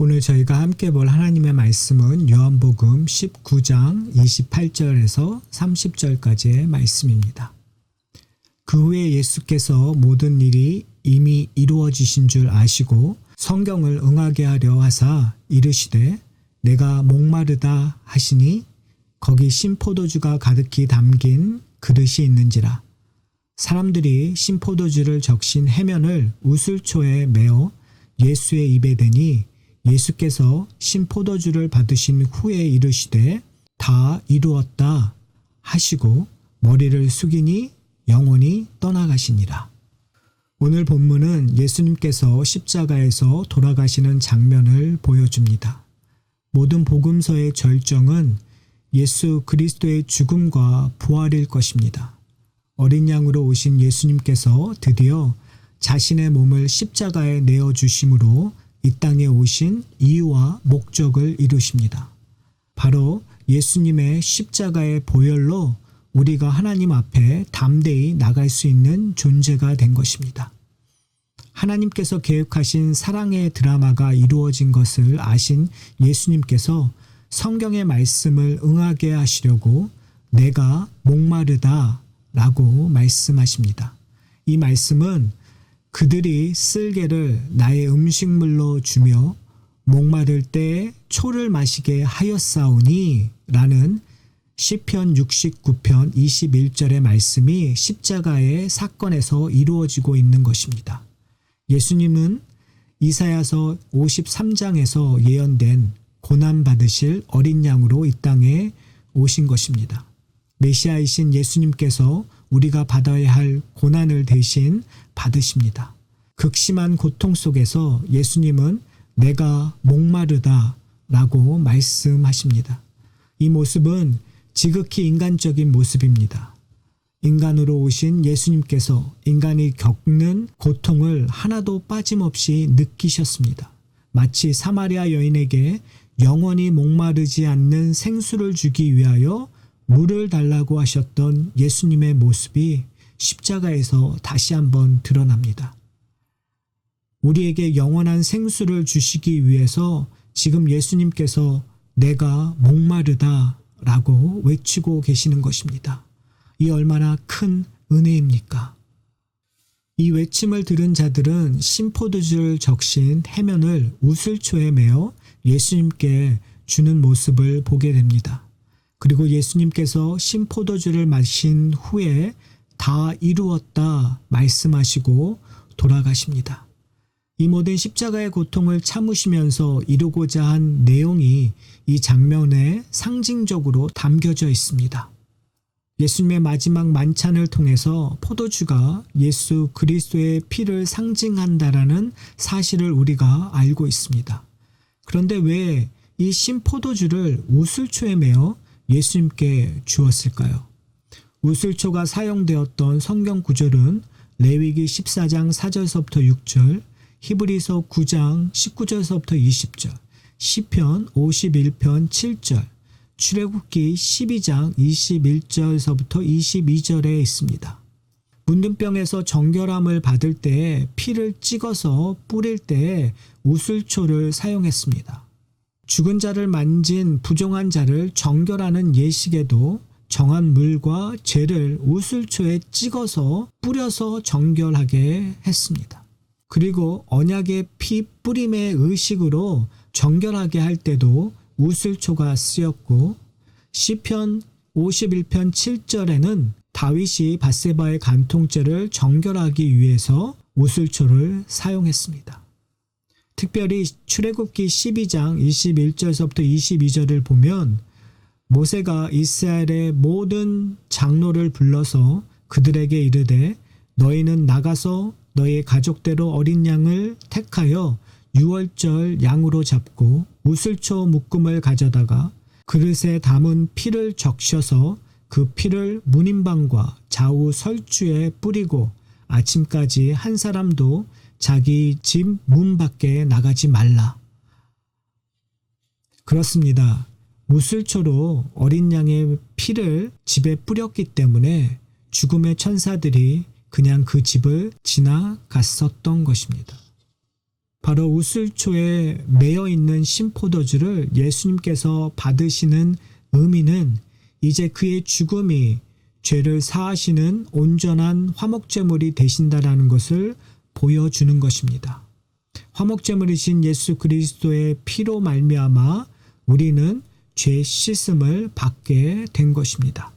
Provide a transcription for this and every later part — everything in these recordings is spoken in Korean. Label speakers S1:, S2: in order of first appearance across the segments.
S1: 오늘 저희가 함께 볼 하나님의 말씀은 요한복음 19장 28절에서 30절까지의 말씀입니다. 그 후에 예수께서 모든 일이 이미 이루어지신 줄 아시고 성경을 응하게 하려 하사 이르시되 내가 목마르다 하시니 거기 신포도주가 가득히 담긴 그릇이 있는지라 사람들이 신포도주를 적신 해면을 우슬초에 메어 예수의 입에 대니 예수께서 신포도주를 받으신 후에 이르시되 다 이루었다 하시고 머리를 숙이니 영원히 떠나가시니라. 오늘 본문은 예수님께서 십자가에서 돌아가시는 장면을 보여줍니다. 모든 복음서의 절정은 예수 그리스도의 죽음과 부활일 것입니다. 어린 양으로 오신 예수님께서 드디어 자신의 몸을 십자가에 내어 주심으로 이 땅에 오신 이유와 목적을 이루십니다. 바로 예수님의 십자가의 보혈로 우리가 하나님 앞에 담대히 나갈 수 있는 존재가 된 것입니다. 하나님께서 계획하신 사랑의 드라마가 이루어진 것을 아신 예수님께서 성경의 말씀을 응하게 하시려고 내가 목마르다 라고 말씀하십니다. 이 말씀은 그들이 쓸개를 나의 음식물로 주며 목마를 때 초를 마시게 하였사오니 라는 시편 69편 21절의 말씀이 십자가의 사건에서 이루어지고 있는 것입니다. 예수님은 이사야서 53장에서 예언된 고난 받으실 어린 양으로 이 땅에 오신 것입니다. 메시아이신 예수님께서 우리가 받아야 할 고난을 대신 받으십니다. 극심한 고통 속에서 예수님은 내가 목마르다 라고 말씀하십니다. 이 모습은 지극히 인간적인 모습입니다. 인간으로 오신 예수님께서 인간이 겪는 고통을 하나도 빠짐없이 느끼셨습니다. 마치 사마리아 여인에게 영원히 목마르지 않는 생수를 주기 위하여 물을 달라고 하셨던 예수님의 모습이 십자가에서 다시 한번 드러납니다. 우리에게 영원한 생수를 주시기 위해서 지금 예수님께서 내가 목마르다 라고 외치고 계시는 것입니다. 이 얼마나 큰 은혜입니까? 이 외침을 들은 자들은 심포도주를 적신 해면을 우슬초에 메어 예수님께 주는 모습을 보게 됩니다. 그리고 예수님께서 심포도주를 마신 후에 다 이루었다 말씀하시고 돌아가십니다. 이 모든 십자가의 고통을 참으시면서 이루고자 한 내용이 이 장면에 상징적으로 담겨져 있습니다. 예수님의 마지막 만찬을 통해서 포도주가 예수 그리스도의 피를 상징한다라는 사실을 우리가 알고 있습니다. 그런데 왜 이 신포도주를 우슬초에 매어 예수님께 주었을까요? 우슬초가 사용되었던 성경 구절은 레위기 14장 4절서부터 6절, 히브리서 9장 19절서부터 20절, 시편 51편 7절, 출애굽기 12장 21절서부터 22절에 있습니다. 문둥병에서 정결함을 받을 때 피를 찍어서 뿌릴 때 우슬초를 사용했습니다. 죽은 자를 만진 부정한 자를 정결하는 예식에도 정한 물과 죄를 우슬초에 찍어서 뿌려서 정결하게 했습니다. 그리고 언약의 피 뿌림의 의식으로 정결하게 할 때도 우슬초가 쓰였고 시편 51편 7절에는 다윗이 바세바의 간통죄를 정결하기 위해서 우슬초를 사용했습니다. 특별히 출애굽기 12장 21절서부터 22절을 보면 모세가 이스라엘의 모든 장로를 불러서 그들에게 이르되 너희는 나가서 너희 가족대로 어린 양을 택하여 유월절 양으로 잡고 우슬초 묶음을 가져다가 그릇에 담은 피를 적셔서 그 피를 문인방과 좌우 설주에 뿌리고 아침까지 한 사람도 자기 집 문 밖에 나가지 말라. 그렇습니다. 무슬초로 어린 양의 피를 집에 뿌렸기 때문에 죽음의 천사들이 그냥 그 집을 지나갔었던 것입니다. 바로 우슬초에 매여 있는 심포도주를 예수님께서 받으시는 의미는 이제 그의 죽음이 죄를 사하시는 온전한 화목제물이 되신다라는 것을 보여주는 것입니다. 화목제물이신 예수 그리스도의 피로 말미암아 우리는 죄 씻음을 받게 된 것입니다.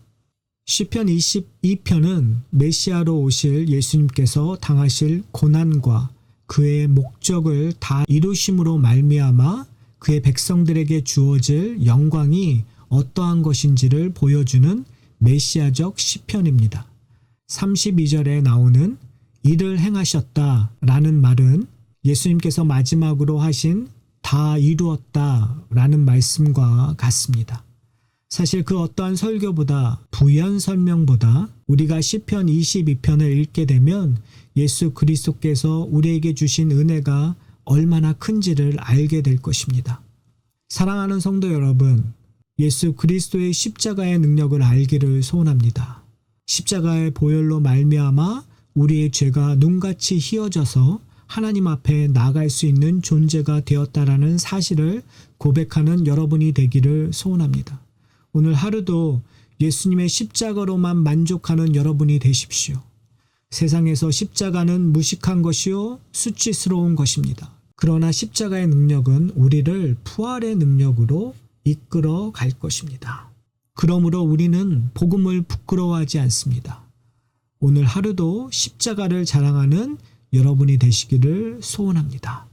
S1: 시편 22편은 메시아로 오실 예수님께서 당하실 고난과 그의 목적을 다 이루심으로 말미암아 그의 백성들에게 주어질 영광이 어떠한 것인지를 보여주는 메시아적 시편입니다. 32절에 나오는 일을 행하셨다 라는 말은 예수님께서 마지막으로 하신 다 이루었다 라는 말씀과 같습니다. 사실 그 어떠한 설교보다 부연 설명보다 우리가 시편 22편을 읽게 되면 예수 그리스도께서 우리에게 주신 은혜가 얼마나 큰지를 알게 될 것입니다. 사랑하는 성도 여러분, 예수 그리스도의 십자가의 능력을 알기를 소원합니다. 십자가의 보혈로 말미암아 우리의 죄가 눈같이 희어져서 하나님 앞에 나갈 수 있는 존재가 되었다라는 사실을 고백하는 여러분이 되기를 소원합니다. 오늘 하루도 예수님의 십자가로만 만족하는 여러분이 되십시오. 세상에서 십자가는 무식한 것이요 수치스러운 것입니다. 그러나 십자가의 능력은 우리를 부활의 능력으로 이끌어 갈 것입니다. 그러므로 우리는 복음을 부끄러워하지 않습니다. 오늘 하루도 십자가를 자랑하는 여러분이 되시기를 소원합니다.